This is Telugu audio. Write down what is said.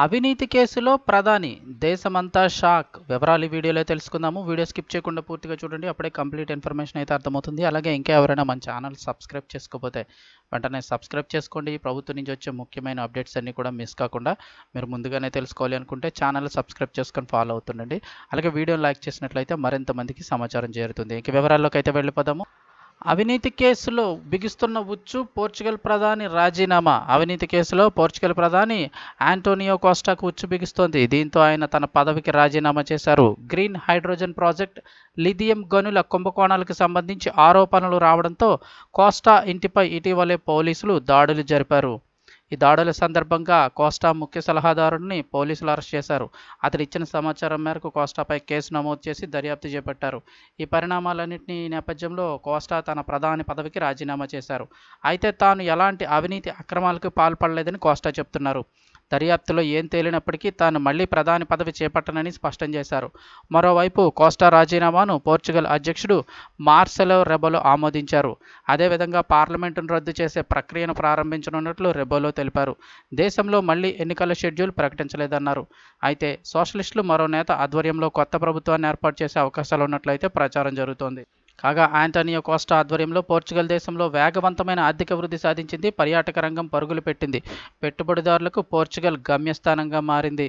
అవినీతి కేసులో ప్రధాని దేశమంతా షాక్. వివరాలు వీడియోలో తెలుసుకుందాము. వీడియో స్కిప్ చేయకుండా పూర్తిగా చూడండి. అప్పుడే కంప్లీట్ ఇన్ఫర్మేషన్ అయితే అర్థమవుతుంది. అలాగే ఇంకా ఎవరైనా మన ఛానల్ సబ్స్క్రైబ్ చేసుకోకపోతే వెంటనే సబ్స్క్రైబ్ చేసుకోండి. ప్రభుత్వం నుంచి వచ్చే ముఖ్యమైన అప్డేట్స్ అన్నీ కూడా మిస్ కాకుండా మీరు ముందుగానే తెలుసుకోవాలి అనుకుంటే ఛానల్ సబ్స్క్రైబ్ చేసుకొని ఫాలో అవుతుండండి. అలాగే వీడియో లైక్ చేసినట్లయితే మరింత మందికి సమాచారం చేరుతుంది. ఇంక వివరాల్లోకి అయితే వెళ్ళిపోదాము. అవినీతి కేసులో బిగిస్తున్న ఉచ్చు పోర్చుగల్ ప్రధాని రాజీనామా. అవినీతి కేసులో పోర్చుగల్ ప్రధాని ఆంటోనియో కోస్టాకు ఉచ్చు బిగిస్తోంది. దీంతో ఆయన తన పదవికి రాజీనామా చేశారు. గ్రీన్ హైడ్రోజన్ ప్రాజెక్ట్ లిథియం గనుల కుంభకోణాలకు సంబంధించి ఆరోపణలు రావడంతో కోస్టా ఇంటిపై ఇటీవలే పోలీసులు దాడులు జరిపారు. ఈ దాడుల సందర్భంగా కోస్టా ముఖ్య సలహాదారుడిని పోలీసులు అరెస్ట్ చేశారు. అతడు ఇచ్చిన సమాచారం మేరకు కోస్టాపై కేసు నమోదు చేసి దర్యాప్తు చేపట్టారు. ఈ పరిణామాలన్నింటినీ నేపథ్యంలో కోస్టా తన ప్రధాని పదవికి రాజీనామా చేశారు. అయితే తాను ఎలాంటి అవినీతి అక్రమాలకు పాల్పడలేదని కోస్టా చెప్తున్నారు. దర్యాప్తులో ఏం తేలినప్పటికీ తాను మళ్ళీ ప్రధాని పదవి చేపట్టనని స్పష్టం చేశారు. మరోవైపు కోస్టా రాజీనామాను పోర్చుగల్ అధ్యక్షుడు మార్సెలో రెబోలో ఆమోదించారు. అదేవిధంగా పార్లమెంటును రద్దు చేసే ప్రక్రియను ప్రారంభించనున్నట్లు రెబోలో తెలిపారు. దేశంలో మళ్ళీ ఎన్నికల షెడ్యూల్ ప్రకటించలేదన్నారు. అయితే సోషలిస్టులు మరో నేత ఆధ్వర్యంలో కొత్త ప్రభుత్వాన్ని ఏర్పాటు చేసే అవకాశాలు ఉన్నట్లయితే ప్రచారం జరుగుతోంది. కాగా ఆంటోనియో కోస్టా ఆధ్వర్యంలో పోర్చుగల్ దేశంలో వేగవంతమైన ఆర్థిక వృద్ధి సాధించింది. పర్యాటక రంగం పరుగులు పెట్టింది. పెట్టుబడిదారులకు పోర్చుగల్ గమ్యస్థానంగా మారింది.